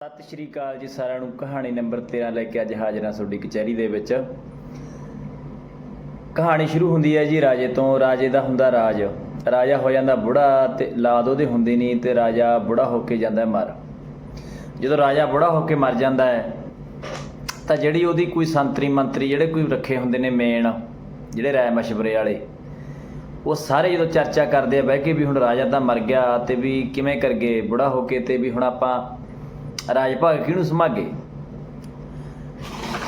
ਸਤਿ ਸ਼੍ਰੀ ਅਕਾਲ ਜੀ ਸਾਰਿਆਂ ਨੂੰ। ਕਹਾਣੀ ਨੰਬਰ 13 ਲੈ ਕੇ ਅੱਜ ਹਾਜ਼ਰ ਹਾਂ ਤੁਹਾਡੀ ਕਚਹਿਰੀ ਦੇ ਵਿੱਚ। ਕਹਾਣੀ ਸ਼ੁਰੂ ਹੁੰਦੀ ਹੈ ਜੀ ਰਾਜੇ ਤੋਂ। ਰਾਜੇ ਦਾ ਹੁੰਦਾ ਰਾਜ। ਰਾਜਾ ਹੋ ਜਾਂਦਾ ਬੁੜਾ ਤੇ ਲਾਦ ਉਹਦੇ ਹੁੰਦੀ ਨਹੀਂ ਤੇ ਰਾਜਾ ਬੁੜਾ ਹੋ ਕੇ ਜਾਂਦਾ ਮਰ। ਜਦੋਂ ਰਾਜਾ ਬੁੜਾ ਹੋ ਕੇ ਮਰ ਜਾਂਦਾ ਹੈ, ਤਾਂ ਜਿਹੜੀ ਉਹਦੀ ਕੋਈ ਸੰਤਰੀ ਮੰਤਰੀ ਜਿਹੜੇ ਕੋਈ ਰੱਖੇ ਹੁੰਦੇ ਨੇ ਮੇਨ, ਜਿਹੜੇ ਰਾਏ ਮਸ਼ਵਰੇ ਵਾਲੇ, ਉਹ ਸਾਰੇ ਜਦੋਂ ਚਰਚਾ ਕਰਦੇ ਆ ਬਹਿ ਕੇ ਵੀ ਹੁਣ ਰਾਜਾ ਤਾਂ ਮਰ ਗਿਆ ਤੇ ਵੀ ਕਿਵੇਂ ਕਰਗੇ, ਬੁੜਾ ਹੋ ਕੇ ਤੇ ਵੀ ਹੁਣ ਆਪਾਂ ਰਾਜ ਭਾਗ ਕਿਹਨੂੰ ਸਮਾਗੇ।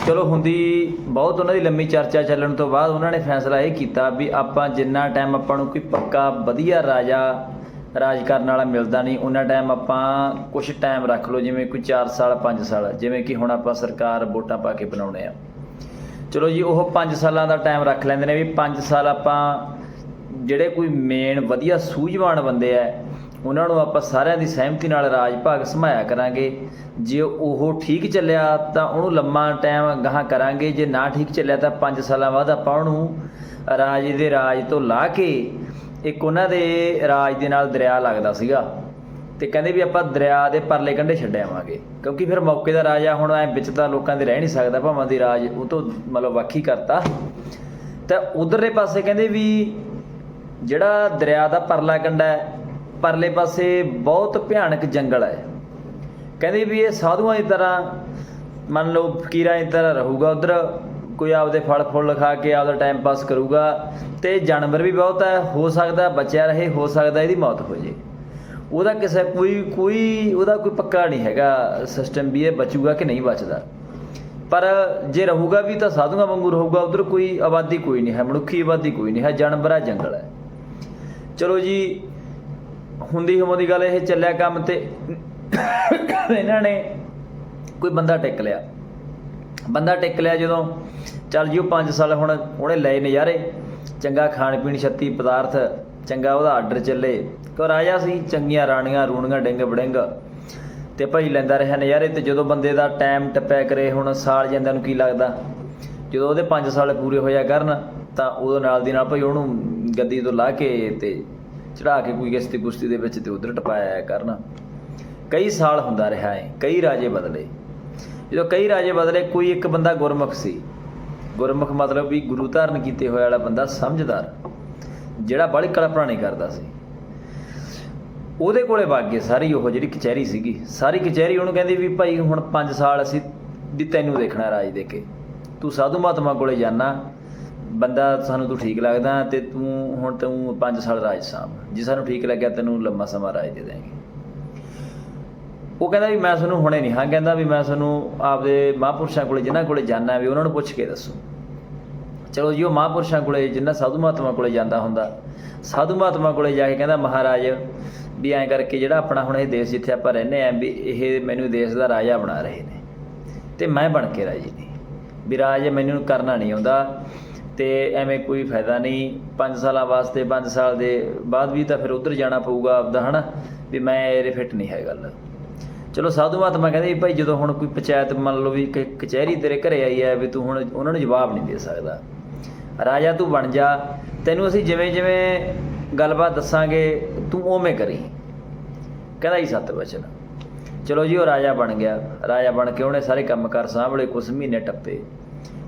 ਚਲੋ ਹੁੰਦੀ ਬਹੁਤ ਉਹਨਾਂ ਦੀ ਲੰਮੀ ਚਰਚਾ ਚੱਲਣ ਤੋਂ ਬਾਅਦ ਉਹਨਾਂ ਨੇ ਫੈਸਲਾ ਇਹ ਕੀਤਾ ਵੀ ਆਪਾਂ ਜਿੰਨਾ ਟਾਈਮ ਆਪਾਂ ਨੂੰ ਕੋਈ ਪੱਕਾ ਵਧੀਆ ਰਾਜਾ ਰਾਜ ਕਰਨ ਵਾਲਾ ਮਿਲਦਾ ਨਹੀਂ, ਉਹਨਾਂ ਟਾਈਮ ਆਪਾਂ ਕੁਝ ਟਾਈਮ ਰੱਖ ਲਓ, ਜਿਵੇਂ ਕੋਈ 4 ਸਾਲ 5 ਸਾਲ, ਜਿਵੇਂ ਕਿ ਹੁਣ ਆਪਾਂ ਸਰਕਾਰ ਵੋਟਾਂ ਪਾ ਕੇ ਬਣਾਉਣੇ ਆ। ਚਲੋ ਜੀ, ਉਹ 5 ਸਾਲਾਂ ਦਾ ਟਾਈਮ ਰੱਖ ਲੈਂਦੇ ਨੇ ਵੀ 5 ਸਾਲ ਆਪਾਂ ਜਿਹੜੇ ਕੋਈ ਮੇਨ ਵਧੀਆ ਸੂਝਵਾਨ ਬੰਦੇ ਆ ਉਹਨਾਂ ਨੂੰ ਆਪਾਂ ਸਾਰਿਆਂ ਦੀ ਸਹਿਮਤੀ ਨਾਲ ਰਾਜ ਭਾਗ ਸਮਾਇਆ ਕਰਾਂਗੇ। ਜੇ ਉਹ ਠੀਕ ਚੱਲਿਆ ਤਾਂ ਉਹਨੂੰ ਲੰਮਾ ਟਾਈਮ ਗਾਹਾਂ ਕਰਾਂਗੇ। ਜੇ ਨਾ ਠੀਕ ਚੱਲਿਆ ਤਾਂ 5 ਸਾਲਾਂ ਬਾਅਦ ਆਪਾਂ ਉਹਨੂੰ ਰਾਜ ਦੇ ਰਾਜ ਤੋਂ ਲਾ ਕੇ ਇੱਕ ਉਹਨਾਂ ਦੇ ਰਾਜ ਦੇ ਨਾਲ ਦਰਿਆ ਲੱਗਦਾ ਸੀਗਾ। ਤੇ ਕਹਿੰਦੇ ਵੀ ਆਪਾਂ ਦਰਿਆ ਦੇ ਪਰਲੇ ਕੰਢੇ ਛੱਡ ਆਵਾਂਗੇ। ਕਿਉਂਕਿ ਫਿਰ ਮੌਕੇ ਦਾ ਰਾਜਾ ਹੁਣ ਐ ਵਿੱਚ ਤਾਂ ਲੋਕਾਂ ਦੇ ਰਹਿ ਨਹੀਂ ਸਕਦਾ, ਭਾਵਾਂ ਦੀ ਰਾਜ ਉਹ ਤੋਂ ਮਤਲਬ ਵੱਖੀ ਕਰਤਾ। ਤਾਂ ਉਧਰਲੇ ਪਾਸੇ ਕਹਿੰਦੇ ਵੀ ਜਿਹੜਾ ਦਰਿਆ ਦਾ ਪਰਲਾ ਕੰਢਾ ਹੈ ਪਰਲੇ ਪਾਸੇ ਬਹੁਤ ਭਿਆਨਕ ਜੰਗਲ ਹੈ। ਕਹਿੰਦੇ ਵੀ ਇਹ ਸਾਧੂਆਂ ਦੀ ਤਰ੍ਹਾਂ, ਮੰਨ ਲਓ ਫਕੀਰਾਂ ਦੀ ਤਰ੍ਹਾਂ ਰਹੂਗਾ ਉਧਰ, ਕੋਈ ਆਪਦੇ ਫਲ ਫੁੱਲ ਖਾ ਕੇ ਆਪਦਾ ਟਾਈਮ ਪਾਸ ਕਰੂਗਾ ਤੇ ਜਾਨਵਰ ਵੀ ਬਹੁਤ ਹੈ, ਹੋ ਸਕਦਾ ਬਚਿਆ ਰਹੇ, ਹੋ ਸਕਦਾ ਇਹਦੀ ਮੌਤ ਹੋ ਜੇ। ਉਹਦਾ ਕਿਸੇ ਕੋਈ ਕੋਈ, ਉਹਦਾ ਕੋਈ ਪੱਕਾ ਨਹੀਂ ਹੈਗਾ ਸਿਸਟਮ ਵੀ ਇਹ ਬਚੂਗਾ ਕਿ ਨਹੀਂ ਬਚਦਾ। ਪਰ ਜੇ ਰਹੂਗਾ ਵੀ ਤਾਂ ਸਾਧੂਆਂ ਵਾਂਗੂ ਰਹੂਗਾ, ਉਧਰ ਕੋਈ ਆਬਾਦੀ ਕੋਈ ਨਹੀਂ ਹੈ, ਮਨੁੱਖੀ ਆਬਾਦੀ ਕੋਈ ਨਹੀਂ ਹੈ, ਜਾਨਵਰਾਂ ਜੰਗਲ ਹੈ। ਚਲੋ ਜੀ ਹੁੰਦੀ ਹੋਮੋ ਗੱਲ ਇਹ ਚੱਲਿਆ ਕੰਮ ਤੇ ਇਹਨਾਂ ਨੇ ਕੋਈ ਬੰਦਾ ਟਿਕ ਲਿਆ। ਬੰਦਾ ਟਿਕ ਲਿਆ ਜਦੋਂ, ਚੱਲ ਜੀ ਉਹ 5 ਸਾਲ ਹੁਣ ਉਹਨੇ ਲਏ ਨਜ਼ਾਰੇ। ਚੰਗਾ ਖਾਣ ਪੀਣ ਛੱਤੀ ਪਦਾਰਥ, ਚੰਗਾ ਉਹਦਾ ਆਰਡਰ ਚੱਲੇ। ਕੋ ਰਾਜਾ ਸੀ, ਚੰਗੀਆਂ ਰਾਣੀਆਂ, ਰੂਣੀਆਂ, ਡਿੰਗ ਬੜਿੰਗ ਤੇ ਭਾਈ ਲੈਂਦਾ ਰਿਹਾ ਨਜ਼ਾਰੇ ਤੇ ਜਦੋਂ ਬੰਦੇ ਦਾ ਟਾਈਮ ਟੱਪਿਆ ਕਰੇ, ਹੁਣ ਸਾਲ ਜਾਂਦਿਆਂ ਨੂੰ ਕੀ ਲੱਗਦਾ? ਜਦੋਂ ਉਹਦੇ 5 ਸਾਲ ਪੂਰੇ ਹੋਇਆ ਕਰਨ, ਤਾਂ ਉਹਦੇ ਨਾਲ ਦੀ ਨਾਲ ਭਾਈ ਉਹਨੂੰ ਗੱਦੀ ਤੋਂ ਲਾ ਕੇ ਤੇ ਚੜਾ ਕੇ ਕੋਈ ਕਿਸ਼ਤੀ ਕੁਸ਼ਤੀ ਦੇ ਵਿੱਚ ਤੇ ਉਧਰ ਟਪਾਇਆ ਕਰਨ। ਕਈ ਸਾਲ ਹੁੰਦਾ ਰਿਹਾ ਹੈ ਕਈ ਰਾਜੇ ਬਦਲੇ। ਜਦੋਂ ਕਈ ਰਾਜੇ ਬਦਲੇ, ਕੋਈ ਇੱਕ ਬੰਦਾ ਗੁਰਮੁਖ ਸੀ। ਗੁਰਮੁਖ ਮਤਲਬ ਵੀ ਗੁਰੂ ਧਾਰਨ ਕੀਤੇ ਹੋਏ ਵਾਲਾ ਬੰਦਾ ਸਮਝਦਾਰ, ਜਿਹੜਾ ਬੜੀ ਕਲਪਨਾ ਨਹੀਂ ਕਰਦਾ ਸੀ। ਉਹਦੇ ਕੋਲੇ ਵਗ ਗਏ ਸਾਰੀ ਉਹ ਜਿਹੜੀ ਕਚਹਿਰੀ ਸੀਗੀ। ਸਾਰੀ ਕਚਹਿਰੀ ਉਹਨੂੰ ਕਹਿੰਦੀ ਵੀ ਭਾਈ ਹੁਣ 5 ਸਾਲ ਅਸੀਂ ਵੀ ਤੈਨੂੰ ਦੇਖਣਾ ਰਾਜ ਦੇ ਕੇ। ਤੂੰ ਸਾਧੂ ਮਹਾਤਮਾ ਕੋਲੇ ਜਾਣਾ ਬੰਦਾ ਸਾਨੂੰ ਤੂੰ ਠੀਕ ਲੱਗਦਾ ਤੇ ਤੂੰ ਹੁਣ ਤੂੰ 5 ਸਾਲ ਰਾਜ ਸਾਂਭ। ਜੇ ਸਾਨੂੰ ਠੀਕ ਲੱਗਿਆ ਤੈਨੂੰ ਲੰਮਾ ਸਮਾਂ ਰਾਜ ਦੇ ਦੇਵਾਂਗੇ ਉਹ ਕਹਿੰਦਾ ਵੀ ਮੈਂ ਤੁਹਾਨੂੰ ਹੁਣੇ ਨਹੀਂ, ਹਾਂ ਕਹਿੰਦਾ ਵੀ ਮੈਂ ਤੁਹਾਨੂੰ ਆਪਦੇ ਮਹਾਂਪੁਰਸ਼ਾਂ ਕੋਲੇ, ਜਿਨ੍ਹਾਂ ਕੋਲੇ ਜਾਣਾ ਵੀ ਉਹਨਾਂ ਨੂੰ ਪੁੱਛ ਕੇ ਦੱਸੋ। ਚਲੋ ਜੀ, ਉਹ ਮਹਾਂਪੁਰਸ਼ਾਂ ਕੋਲੇ, ਜਿੰਨਾ ਸਾਧੂ ਮਹਾਤਮਾ ਕੋਲੇ ਜਾਂਦਾ ਹੁੰਦਾ, ਸਾਧੂ ਮਹਾਤਮਾ ਕੋਲੇ ਜਾ ਕੇ ਕਹਿੰਦਾ, ਮਹਾਰਾਜ, ਵੀ ਐਂ ਕਰਕੇ ਜਿਹੜਾ ਆਪਣਾ ਹੁਣ ਇਹ ਦੇਸ਼ ਜਿੱਥੇ ਆਪਾਂ ਰਹਿੰਦੇ ਆਂ, ਵੀ ਇਹ ਮੈਨੂੰ ਦੇਸ਼ ਦਾ ਰਾਜਾ ਬਣਾ ਰਹੇ ਨੇ। ਤੇ ਮੈਂ ਬਣ ਕੇ ਰਾਜੀ ਨਹੀਂ। ਵੀ ਰਾਜ ਮੈਨੂੰ ਕਰਨਾ ਨਹੀਂ ਆਉਂਦਾ ਤੇ ਐਵੇਂ ਕੋਈ ਫਾਇਦਾ ਨਹੀਂ। 5 ਸਾਲਾਂ ਵਾਸਤੇ 5 ਸਾਲ ਦੇ ਬਾਅਦ ਵੀ ਤਾਂ ਫਿਰ ਉਧਰ ਜਾਣਾ ਪਊਗਾ ਆਪਦਾ, ਹਨਾ? ਵੀ ਮੈਂ ਇਹਦੇ ਫਿੱਟ ਨਹੀਂ ਹੈ ਗੱਲ ਚਲੋ, ਸਾਧੂ ਮਹਾਤਮਾ ਕਹਿੰਦੇ ਭਾਈ ਜਦੋਂ ਹੁਣ ਕੋਈ ਪੰਚਾਇਤ ਮੰਨ ਲਓ ਵੀ ਕਿ, ਕਚਹਿਰੀ ਤੇਰੇ ਘਰੇ ਆਈ ਹੈ ਵੀ ਤੂੰ ਹੁਣ ਉਹਨਾਂ ਨੂੰ ਜਵਾਬ ਨਹੀਂ ਦੇ ਸਕਦਾ। ਰਾਜਾ ਤੂੰ ਬਣ ਜਾ। ਤੈਨੂੰ ਅਸੀਂ ਜਿਵੇਂ ਜਿਵੇਂ ਗੱਲਬਾਤ ਦੱਸਾਂਗੇ, ਤੂੰ ਉਵੇਂ ਕਰੀ। ਕਹਿੰਦਾ ਹੀ ਸੱਤ ਵਚਨ ਚਲੋ ਜੀ, ਉਹ ਰਾਜਾ ਬਣ ਗਿਆ। ਰਾਜਾ ਬਣ ਕੇ ਉਹਨੇ ਸਾਰੇ ਕੰਮ ਕਰ ਸਾਂਭਲੇ ਕੁਝ ਮਹੀਨੇ ਟੱਪੇ।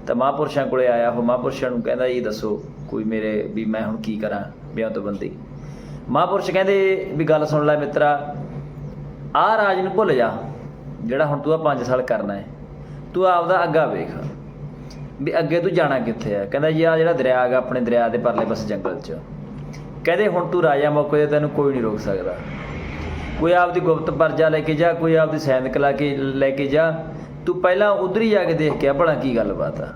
ਤਾਂ ਮਹਾਂਪੁਰਸ਼ਾਂ ਕੋਲੇ ਆਇਆ ਉਹ ਮਹਾਂਪੁਰਸ਼ਾਂ ਨੂੰ ਕਹਿੰਦਾ, ਜੀ ਦੱਸੋ ਕੋਈ ਮੇਰੇ ਵੀ ਮੈਂ ਹੁਣ ਕੀ ਕਰਾਂ ਵਿਆਹ ਤੋਂ ਬੰਦੀ? ਮਹਾਂਪੁਰਸ਼ ਕਹਿੰਦੇ ਵੀ ਗੱਲ ਸੁਣ ਲੈ ਮਿੱਤਰਾ, ਆਹ ਰਾਜ ਨੂੰ ਭੁੱਲ ਜਾ, ਜਿਹੜਾ ਹੁਣ ਤੂੰ ਆ 5 ਸਾਲ ਕਰਨਾ ਹੈ। ਤੂੰ ਆਪਦਾ ਅੱਗਾ ਵੇਖ ਵੀ ਅੱਗੇ ਤੂੰ ਜਾਣਾ ਕਿੱਥੇ ਆ ਕਹਿੰਦਾ ਜੀ ਆ ਜਿਹੜਾ ਦਰਿਆ ਹੈਗਾ ਆਪਣੇ ਦਰਿਆ ਦੇ ਪਰਲੇ ਪਾਸੇ ਜੰਗਲ 'ਚ। ਕਹਿੰਦੇ ਹੁਣ ਤੂੰ ਰਾਜਾ ਮੌਕੇ ਤੇ ਤੈਨੂੰ ਕੋਈ ਨਹੀਂ ਰੋਕ ਸਕਦਾ। ਕੋਈ ਆਪਦੀ ਗੁਪਤ ਪਰਜਾ ਲੈ ਕੇ ਜਾ, ਕੋਈ ਆਪਦੀ ਸੈਨਿਕ ਲਾ ਕੇ, ਲੈ ਕੇ ਜਾ। ਤੂੰ ਪਹਿਲਾਂ ਉਧਰ ਹੀ ਜਾ ਕੇ ਦੇਖ ਕੇ ਆ ਭਲਾ ਕੀ ਗੱਲਬਾਤ ਆ।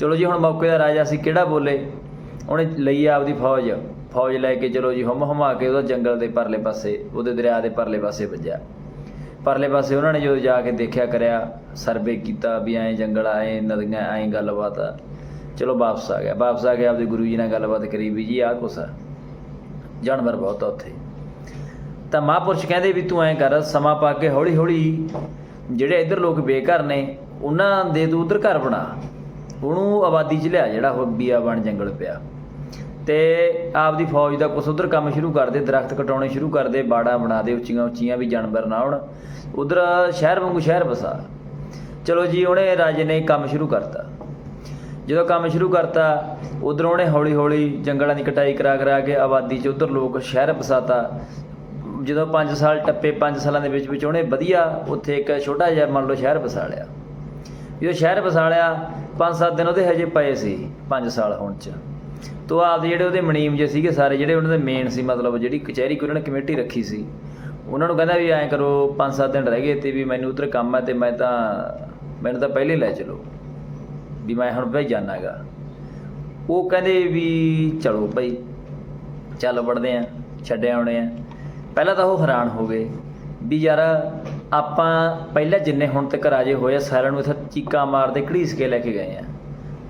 ਚਲੋ ਜੀ, ਹੁਣ ਮੌਕੇ ਦਾ ਰਾਜਾ ਸੀ, ਕਿਹੜਾ ਬੋਲੇ? ਉਹਨੇ ਲਈ ਆਪਦੀ ਫੌਜ। ਫੌਜ ਲੈ ਕੇ ਚਲੋ ਜੀ, ਹਮ ਹਮਾ ਕੇ ਉਹਦਾ ਜੰਗਲ ਦੇ ਪਰਲੇ ਪਾਸੇ, ਉਹਦੇ ਦਰਿਆ ਦੇ ਪਰਲੇ ਪਾਸੇ ਵੱਜਿਆ। ਪਰਲੇ ਪਾਸੇ ਉਹਨਾਂ ਨੇ ਜਦੋਂ ਜਾ ਕੇ ਦੇਖਿਆ, ਕਰਿਆ, ਸਰਵੇ ਕੀਤਾ ਵੀ ਐਂ ਜੰਗਲ ਆਏ ਨਦੀਆਂ, ਐਂ ਗੱਲਬਾਤ ਆ। ਚਲੋ ਵਾਪਸ ਆ ਗਿਆ। ਵਾਪਸ ਆ ਕੇ ਆਪਦੇ ਗੁਰੂ ਜੀ ਨਾਲ ਗੱਲਬਾਤ ਕਰੀ ਵੀ ਜੀ, ਆਹ ਕੁਛ ਆ। ਜਾਨਵਰ ਬਹੁਤ ਆ ਉੱਥੇ। ਤਾਂ ਮਹਾਂਪੁਰਸ਼ ਕਹਿੰਦੇ ਵੀ ਤੂੰ ਐਂ ਕਰ, ਸਮਾਂ ਪਾ ਕੇ ਹੌਲੀ ਹੌਲੀ ਜਿਹੜੇ ਇੱਧਰ ਲੋਕ ਬੇਘਰ ਨੇ, ਉਹਨਾਂ ਦੇ ਤੂੰ ਉਧਰ ਘਰ ਬਣਾ। ਉਹਨੂੰ ਆਬਾਦੀ 'ਚ ਲਿਆ, ਜਿਹੜਾ ਉਹ ਬਣ ਜੰਗਲ ਪਿਆ। ਤੇ ਆਪਦੀ ਫੌਜ ਦਾ ਕੁਛ ਉਧਰ ਕੰਮ ਸ਼ੁਰੂ ਕਰਦੇ ਦਰਖਤ ਕਟਾਉਣੇ ਸ਼ੁਰੂ ਕਰਦੇ ਬਾੜਾ ਬਣਾ ਦੇ, ਉੱਚੀਆਂ ਉੱਚੀਆਂ ਵੀ ਜਾਨਵਰ ਨਾ ਆਉਣ ਉਧਰ ਸ਼ਹਿਰ ਵਾਂਗੂ ਸ਼ਹਿਰ ਵਸਾ। ਚਲੋ ਜੀ, ਉਹਨੇ ਰਾਜੇ ਨੇ ਕੰਮ ਸ਼ੁਰੂ ਕਰਤਾ। ਜਦੋਂ ਕੰਮ ਸ਼ੁਰੂ ਕਰਤਾ, ਉਧਰ ਉਹਨੇ ਹੌਲੀ ਹੌਲੀ ਜੰਗਲਾਂ ਦੀ ਕਟਾਈ ਕਰਾ ਕਰਾ ਕੇ ਆਬਾਦੀ 'ਚ ਉਧਰ ਲੋਕ ਸ਼ਹਿਰ ਵਸਾਤਾ। ਜਦੋਂ 5 ਸਾਲ ਟੱਪੇ 5 ਸਾਲਾਂ ਦੇ ਵਿੱਚ ਵਿੱਚ ਉਹਨੇ ਵਧੀਆ ਉੱਥੇ ਇੱਕ ਛੋਟਾ ਜਿਹਾ ਮੰਨ ਲਓ ਸ਼ਹਿਰ ਵਸਾ ਲਿਆ ਜਦੋਂ ਸ਼ਹਿਰ ਵਸਾ ਲਿਆ 5-7 ਦਿਨ ਉਹਦੇ ਹਜੇ ਪਏ ਸੀ 5 ਸਾਲ ਹੋਣ 'ਚ। ਤੋ ਆਪਦੇ ਜਿਹੜੇ ਉਹਦੇ ਮਨੀਮ ਜੇ ਸੀਗੇ ਸਾਰੇ, ਜਿਹੜੇ ਉਹਨਾਂ ਦੇ ਮੇਨ ਸੀ, ਮਤਲਬ ਜਿਹੜੀ ਕਚਹਿਰੀ ਕੋਈ ਉਹਨਾਂ ਨੇ ਕਮੇਟੀ ਰੱਖੀ ਸੀ, ਉਹਨਾਂ ਨੂੰ ਕਹਿੰਦਾ ਵੀ ਐਂ ਕਰੋ 5-7 ਦਿਨ ਰਹਿ ਗਏ ਤੇ ਵੀ ਮੈਨੂੰ ਉਧਰ ਕੰਮ ਹੈ ਤੇ ਮੈਂ ਤਾਂ, ਮੈਨੂੰ ਤਾਂ ਪਹਿਲੇ ਲੈ ਚਲੋ, ਵੀ ਮੈਂ ਹੁਣ ਭਾਈ ਜਾਣਾਗਾ ਉਹ ਕਹਿੰਦੇ ਵੀ ਚਲੋ ਭਾਈ ਚੱਲ ਵੜਦੇ ਆ ਛੱਡਿਆ ਆਉਣੇ ਆ। ਪਹਿਲਾਂ ਤਾਂ ਉਹ ਹੈਰਾਨ ਹੋ ਗਏ ਵੀ ਯਾਰ ਆਪਾਂ ਪਹਿਲਾਂ ਜਿੰਨੇ ਹੁਣ ਤੱਕ ਰਾਜੇ ਹੋਏ ਆ, ਸਾਰਿਆਂ ਨੂੰ ਇੱਥੇ ਚੀਕਾਂ ਮਾਰਦੇ, ਘੜੀਸ ਕੇ ਲੈ ਕੇ ਗਏ ਆ।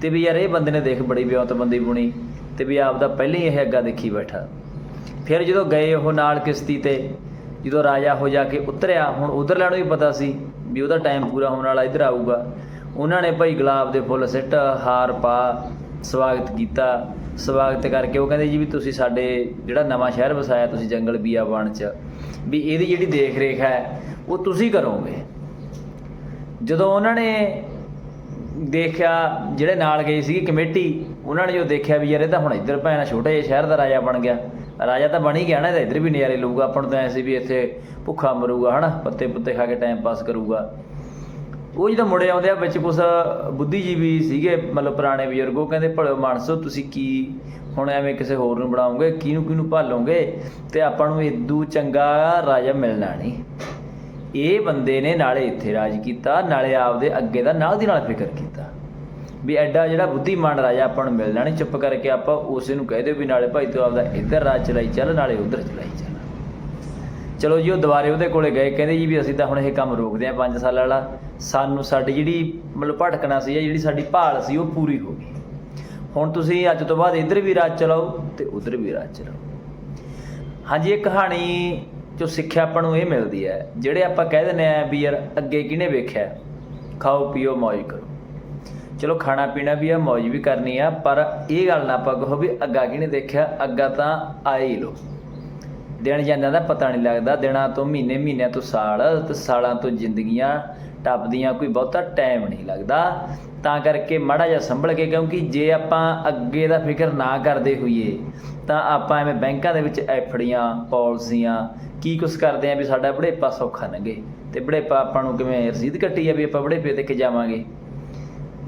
ਤੇ ਵੀ ਯਾਰ ਇਹ ਬੰਦੇ ਨੇ ਦੇਖ ਬੜੀ ਵਿਉਂਤ ਬੰਦੀ ਬੁਣੀ ਤੇ ਵੀ ਆਪ ਦਾ ਪਹਿਲਾਂ ਹੀ ਇਹ ਅੱਗਾ ਦੇਖੀ ਬੈਠਾ। ਫਿਰ ਜਦੋਂ ਗਏ ਉਹ ਨਾਲ ਕਿਸ਼ਤੀ ਤੇ, ਜਦੋਂ ਰਾਜਾ ਹੋ ਜਾ ਕੇ ਉਤਰਿਆ, ਹੁਣ ਉਧਰਲਿਆਂ ਨੂੰ ਵੀ ਪਤਾ ਸੀ ਵੀ ਉਹਦਾ ਟਾਈਮ ਪੂਰਾ ਹੋਣ ਵਾਲਾ ਇੱਧਰ ਆਊਗਾ। ਉਹਨਾਂ ਨੇ ਭਾਈ ਗੁਲਾਬ ਦੇ ਫੁੱਲ ਸਿੱਟ, ਹਾਰ ਪਾ, ਸਵਾਗਤ ਕੀਤਾ। ਸਵਾਗਤ ਕਰਕੇ, ਉਹ ਕਹਿੰਦੇ ਜੀ ਵੀ ਤੁਸੀਂ ਸਾਡੇ ਜਿਹੜਾ ਨਵਾਂ ਸ਼ਹਿਰ ਵਸਾਇਆ, ਤੁਸੀਂ ਜੰਗਲ ਬੀਆਬਾਨ ਚ, ਵੀ ਇਹਦੀ ਜਿਹੜੀ ਦੇਖ ਰੇਖ ਹੈ, ਉਹ ਤੁਸੀਂ ਕਰੋਗੇ। ਜਦੋਂ ਉਹਨਾਂ ਨੇ ਦੇਖਿਆ, ਜਿਹੜੇ ਨਾਲ ਗਏ ਸੀਗੀ ਕਮੇਟੀ, ਉਹਨਾਂ ਨੇ ਜੋ ਦੇਖਿਆ ਵੀ ਯਾਰ ਇਹ ਤਾਂ ਹੁਣ ਇੱਧਰ ਭੈਣਾ ਛੋਟੇ ਜਿਹੇ ਸ਼ਹਿਰ ਦਾ ਰਾਜਾ ਬਣ ਗਿਆ। ਰਾਜਾ ਤਾਂ ਬਣ ਹੀ ਗਿਆ ਨਾ ਇਹਦਾ ਇੱਧਰ ਵੀ ਨਜ਼ਾਰੇ ਲਊਗਾ। ਆਪਾਂ ਨੂੰ ਤਾਂ ਐ ਸੀ ਵੀ ਇੱਥੇ ਭੁੱਖਾ ਮਰੂਗਾ, ਹਨਾ? ਪੱਤੇ ਪੁੱਤੇ ਖਾ ਕੇ ਟਾਈਮ ਪਾਸ ਕਰੂਗਾ। ਉਹ ਜਦੋਂ ਮੁੜੇ ਆਉਂਦੇ ਆ, ਵਿੱਚ ਕੁਛ ਬੁੱਧੀਜੀਵੀ ਸੀਗੇ, ਮਤਲਬ ਪੁਰਾਣੇ ਬਜ਼ੁਰਗ, ਉਹ ਕਹਿੰਦੇ, ਭਲੇ ਮਾਨਸੋ, ਤੁਸੀਂ ਕੀ ਹੁਣ ਐਵੇਂ ਕਿਸੇ ਹੋਰ ਨੂੰ ਬਣਾਉਂਗੇ ਕਿਹਨੂੰ ਕਿਹਨੂੰ ਭਾਲੋਗੇ? ਤੇ ਆਪਾਂ ਨੂੰ ਇਦੂ ਚੰਗਾ ਰਾਜਾ ਮਿਲਣਾ ਨਹੀਂ। ਇਹ ਬੰਦੇ ਨੇ ਨਾਲੇ ਇੱਥੇ ਰਾਜ ਕੀਤਾ, ਨਾਲੇ ਆਪਦੇ ਅੱਗੇ ਦਾ ਨਾਲ ਦੀ ਨਾਲ ਫਿਕਰ ਕੀਤਾ। ਵੀ ਐਡਾ ਜਿਹੜਾ ਬੁੱਧੀਮਾਨ ਰਾਜਾ ਆਪਾਂ ਨੂੰ ਮਿਲਣਾ ਨਹੀਂ, ਚੁੱਪ ਕਰਕੇ ਆਪਾਂ ਉਸੇ ਨੂੰ ਕਹਿ ਦਿਓ ਵੀ ਨਾਲੇ ਭਾਈ ਤੂੰ ਆਪਦਾ ਇੱਧਰ ਰਾਜ ਚਲਾਈ ਚੱਲ, ਨਾਲੇ ਉੱਧਰ ਚਲਾਈ ਚੱਲ। ਚਲੋ ਜੀ, ਉਹ ਦੁਬਾਰੇ ਉਹਦੇ ਕੋਲੇ ਗਏ, ਕਹਿੰਦੇ ਜੀ ਵੀ ਅਸੀਂ ਤਾਂ ਹੁਣ ਇਹ ਕੰਮ ਰੋਕਦੇ ਆ 5 ਸਾਲ ਵਾਲਾ। ਸਾਨੂੰ ਸਾਡੀ ਜਿਹੜੀ ਮਤਲਬ ਭਟਕਣਾ ਸੀ ਜਾਂ ਜਿਹੜੀ ਸਾਡੀ ਭਾਲ ਸੀ ਉਹ ਪੂਰੀ ਹੋ ਗਈ। ਹੁਣ ਤੁਸੀਂ ਅੱਜ ਤੋਂ ਬਾਅਦ ਇੱਧਰ ਵੀ ਰਾਜ ਚਲਾਓ ਤੇ ਉੱਧਰ ਵੀ ਰਾਜ ਚਲਾਓ। ਹਾਂਜੀ, ਇਹ ਕਹਾਣੀ ਜੋ ਸਿੱਖਿਆ ਆਪਾਂ ਨੂੰ ਇਹ ਮਿਲਦੀ ਹੈ, ਜਿਹੜੇ ਆਪਾਂ ਕਹਿ ਦਿੰਦੇ ਆ ਵੀ ਯਾਰ ਅੱਗੇ ਕਿਹਨੇ ਵੇਖਿਆ? ਖਾਓ, ਪੀਓ ਮौज ਕਰੋ। ਚਲੋ, ਖਾਣਾ ਪੀਣਾ ਵੀ ਆ ਮौज ਵੀ ਕਰਨੀ ਆ, ਪਰ ਇਹ ਗੱਲ ਨਾ ਆਪਾਂ ਕਹੋ ਵੀ ਅੱਗਾ ਕਿਹਨੇ ਦੇਖਿਆ? ਅੱਗਾ ਤਾਂ ਆਏ ਹੀ ਲੋ ਦਿਨ ਜਾਂਦਾ ਦਾ ਪਤਾ ਨਹੀਂ ਲੱਗਦਾ, ਦਿਨਾਂ ਤੋਂ ਮਹੀਨੇ ਮਹੀਨਿਆਂ ਤੋਂ ਸਾਲ, ਤੇ ਸਾਲਾਂ ਤੋਂ ਜ਼ਿੰਦਗੀਆਂ ਟੱਪਦੀਆਂ ਕੋਈ ਬਹੁਤਾ ਟਾਈਮ ਨਹੀਂ ਲੱਗਦਾ। ਤਾਂ ਕਰਕੇ ਮਾੜਾ ਜਿਹਾ ਸੰਭਲ ਕੇ ਕਿਉਂਕਿ ਜੇ ਆਪਾਂ ਅੱਗੇ ਦਾ ਫਿਕਰ ਨਾ ਕਰਦੇ ਹੋਈਏ, ਤਾਂ ਆਪਾਂ ਐਵੇਂ ਬੈਂਕਾਂ ਦੇ ਵਿੱਚ ਐਫੜੀਆਂ, ਪਾਲਿਸੀਆਂ, ਕੀ ਕੁਛ ਕਰਦੇ ਆ ਵੀ ਸਾਡਾ ਬੜੇਪਾ ਸੌਖਾ ਲੰਘੇ ਤੇ ਬੜੇਪਾ ਆਪਾਂ ਨੂੰ ਕਿਵੇਂ ਰਸੀਦ ਕੱਟੀ ਆ ਵੀ ਆਪਾਂ ਬੜੇਪੇ ਤੇ ਕਿ ਜਾਵਾਂਗੇ।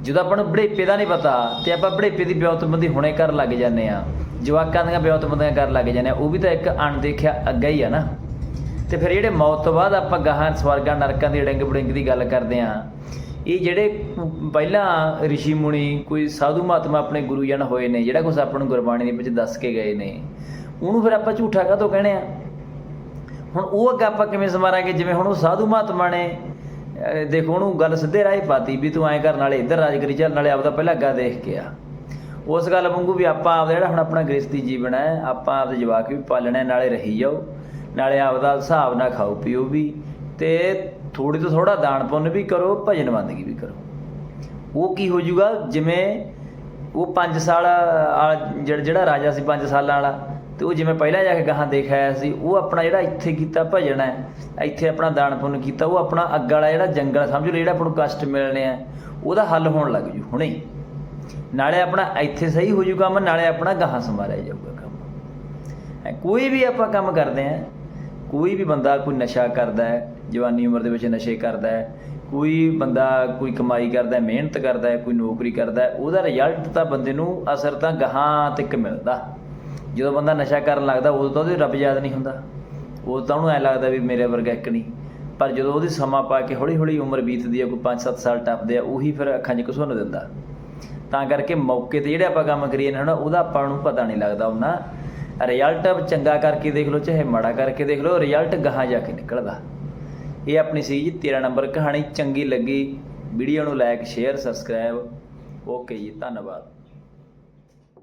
ਜਦੋਂ ਆਪਾਂ ਨੂੰ ਬੜੇਪੇ ਦਾ ਨਹੀਂ ਪਤਾ ਤੇ ਆਪਾਂ ਬੜੇਪੇ ਦੀ ਵਿਉਂਤਬੰਦੀ ਹੁਣੇ ਕਰਨ ਲੱਗ ਜਾਂਦੇ ਆ ਜਵਾਕਾਂ ਦੀਆਂ ਵਿਉਂਤਬੰਦੀਆਂ ਕਰਨ ਲੱਗ ਜਾਂਦੇ ਆ ਉਹ ਵੀ ਤਾਂ ਇੱਕ ਅਣਦੇਖਿਆ ਅੱਗਾ ਹੀ ਆ ਨਾ। ਤੇ ਫਿਰ ਜਿਹੜੇ ਮੌਤ ਤੋਂ ਬਾਅਦ ਆਪਾਂ ਗਾਹਾਂ ਸਵਰਗਾਂ, ਨਰਕਾਂ ਦੀ ਡਿੰਗ ਬੜਿੰਗ ਦੀ ਗੱਲ ਕਰਦੇ ਆ ਇਹ ਜਿਹੜੇ ਪਹਿਲਾਂ ઋષਿ ਮੁਨੀ, ਕੋਈ ਸਾਧੂ ਮਹਾਤਮਾ ਆਪਣੇ ਗੁਰੂ ਜਨ ਹੋਏ ਨੇ, ਜਿਹੜਾ ਕੁਝ ਆਪਾਂ ਨੂੰ ਗੁਰਬਾਣੀ ਦੇ ਵਿੱਚ ਦੱਸ ਕੇ ਗਏ ਨੇ, ਉਹਨੂੰ ਫਿਰ ਆਪਾਂ ਝੂਠਾ ਕਾਹਤੋਂ ਕਹਿੰਦੇ ਆ ਹੁਣ ਉਹ ਅੱਗੇ ਆਪਾਂ ਕਿਵੇਂ ਸਮਾਰਾਂਗੇ? ਜਿਵੇਂ ਹੁਣ ਉਹ ਸਾਧੂ ਮਹਾਤਮਾ ਨੇ ਦੇਖੋ, ਉਹਨੂੰ ਗੱਲ ਸਿੱਧੇ ਰਾਹ ਪਾਤੀ ਵੀ ਤੂੰ ਐਂ ਕਰ, ਨਾਲੇ ਇੱਧਰ ਰਾਜ ਕਰੀ ਚੱਲ, ਨਾਲੇ ਆਪਦਾ ਪਹਿਲਾਂ ਅੱਗਾ ਦੇਖ ਕੇ ਆ। ਉਸ ਗੱਲ ਵਾਂਗੂ ਵੀ ਆਪਾਂ ਆਪਦਾ ਜਿਹੜਾ ਹੁਣ ਆਪਣਾ ਗ੍ਰਸਤੀ ਜੀਵਨ ਹੈ, ਆਪਾਂ ਆਪਦੇ ਜਵਾਕ ਵੀ ਪਾਲਣਾ ਨਾਲੇ ਰਹੀ ਜਾਓ। ਨਾਲੇ ਆਪਦਾ ਹਿਸਾਬ ਨਾਲ ਖਾਓ, ਪੀਓ ਵੀ ਤੇ ਥੋੜੀ ਤੋਂ ਥੋੜਾ ਦਾਨ ਪੁੰਨ ਵੀ ਕਰੋ, ਭਜਨ ਬੰਦਗੀ ਵੀ ਕਰੋ। ਉਹ ਕੀ ਹੋ ਜਾਊਗਾ? ਜਿਵੇਂ ਉਹ 5 ਸਾਲ ਵਾਲਾ ਜਿਹੜਾ ਜਿਹੜਾ ਰਾਜਾ ਸੀ 5 ਸਾਲਾਂ ਵਾਲਾ, ਤੇ ਉਹ ਜਿਵੇਂ ਪਹਿਲਾਂ ਜਾ ਕੇ ਗਾਹਾਂ ਦੇਖ ਆਇਆ ਸੀ, ਉਹ ਆਪਣਾ ਜਿਹੜਾ ਇੱਥੇ ਕੀਤਾ ਭਜਨ ਹੈ, ਇੱਥੇ ਆਪਣਾ ਦਾਨ ਪੁੰਨ ਕੀਤਾ, ਉਹ ਆਪਣਾ ਅੱਗ ਵਾਲਾ ਜਿਹੜਾ ਜੰਗਲ ਸਮਝ ਲਓ ਜਿਹੜਾ ਆਪਾਂ ਨੂੰ ਕਸ਼ਟ ਮਿਲਣੇ ਆ, ਉਹਦਾ ਹੱਲ ਹੋਣ ਲੱਗ ਜੂ ਹੁਣੇ ਹੀ। ਨਾਲੇ ਆਪਣਾ ਇੱਥੇ ਸਹੀ ਹੋ ਜੂ ਕੰਮ, ਨਾਲੇ ਆਪਣਾ ਗਾਹਾਂ ਸੰਭਾਲਿਆ ਜਾਊਗਾ ਕੰਮ। ਕੋਈ ਵੀ ਆਪਾਂ ਕੰਮ ਕਰਦੇ ਆ ਕੋਈ ਵੀ ਬੰਦਾ ਕੋਈ ਨਸ਼ਾ ਕਰਦਾ ਹੈ, ਜਵਾਨੀ ਉਮਰ ਦੇ ਵਿੱਚ ਨਸ਼ੇ ਕਰਦਾ ਹੈ, ਕੋਈ ਬੰਦਾ ਕੋਈ ਕਮਾਈ ਕਰਦਾ ਹੈ, ਮਿਹਨਤ ਕਰਦਾ ਹੈ, ਕੋਈ ਨੌਕਰੀ ਕਰਦਾ ਹੈ, ਉਹਦਾ ਰਿਜ਼ਲਟ ਤਾਂ ਬੰਦੇ ਨੂੰ ਅਸਰ ਤਾਂ ਗਾਹਾਂ ਤੱਕ ਮਿਲਦਾ। ਜਦੋਂ ਬੰਦਾ ਨਸ਼ਾ ਕਰਨ ਲੱਗਦਾ, ਉਦੋਂ ਤਾਂ ਉਹਦੇ ਰੱਬ ਯਾਦ ਨਹੀਂ ਹੁੰਦਾ। ਉਦੋਂ ਤਾਂ ਉਹਨੂੰ ਐ ਲੱਗਦਾ ਵੀ ਮੇਰੇ ਵਰਗਾ ਇੱਕ ਨਹੀਂ। ਪਰ ਜਦੋਂ ਉਹਦੀ ਸਮਾਂ ਪਾ ਕੇ ਹੌਲੀ ਹੌਲੀ ਉਮਰ ਬੀਤਦੀ ਹੈ, ਕੋਈ 5-7 ਸਾਲ ਟੱਪਦੇ ਆ, ਉਹੀ ਫਿਰ ਅੱਖਾਂ 'ਚ ਘਸੁੰਨ ਦਿੰਦਾ। ਤਾਂ ਕਰਕੇ ਮੌਕੇ ਤੇ ਜਿਹੜੇ ਆਪਾਂ ਕੰਮ ਕਰੀਏ ਨਾ ਉਹਦਾ ਆਪਾਂ ਨੂੰ ਪਤਾ ਨਹੀਂ ਲੱਗਦਾ ਉਹਨਾਂ ਰਿਜ਼ਲਟ ਚੰਗਾ ਕਰਕੇ ਦੇਖ ਲਓ, ਚਾਹੇ ਮਾੜਾ ਕਰਕੇ ਦੇਖ ਲਓ, ਰਿਜ਼ਲਟ ਗਾਹਾਂ ਜਾ ਕੇ ਨਿਕਲਦਾ। ਇਹ ਆਪਣੀ ਸੀ ਜੀ 13 ਨੰਬਰ ਕਹਾਣੀ ਚੰਗੀ ਲੱਗੀ। ਵੀਡੀਓ ਨੂੰ ਲਾਈਕ ਸ਼ੇਅਰ ਸਬਸਕ੍ਰਾਈਬ ਓਕੇ ਜੀ, ਧੰਨਵਾਦ।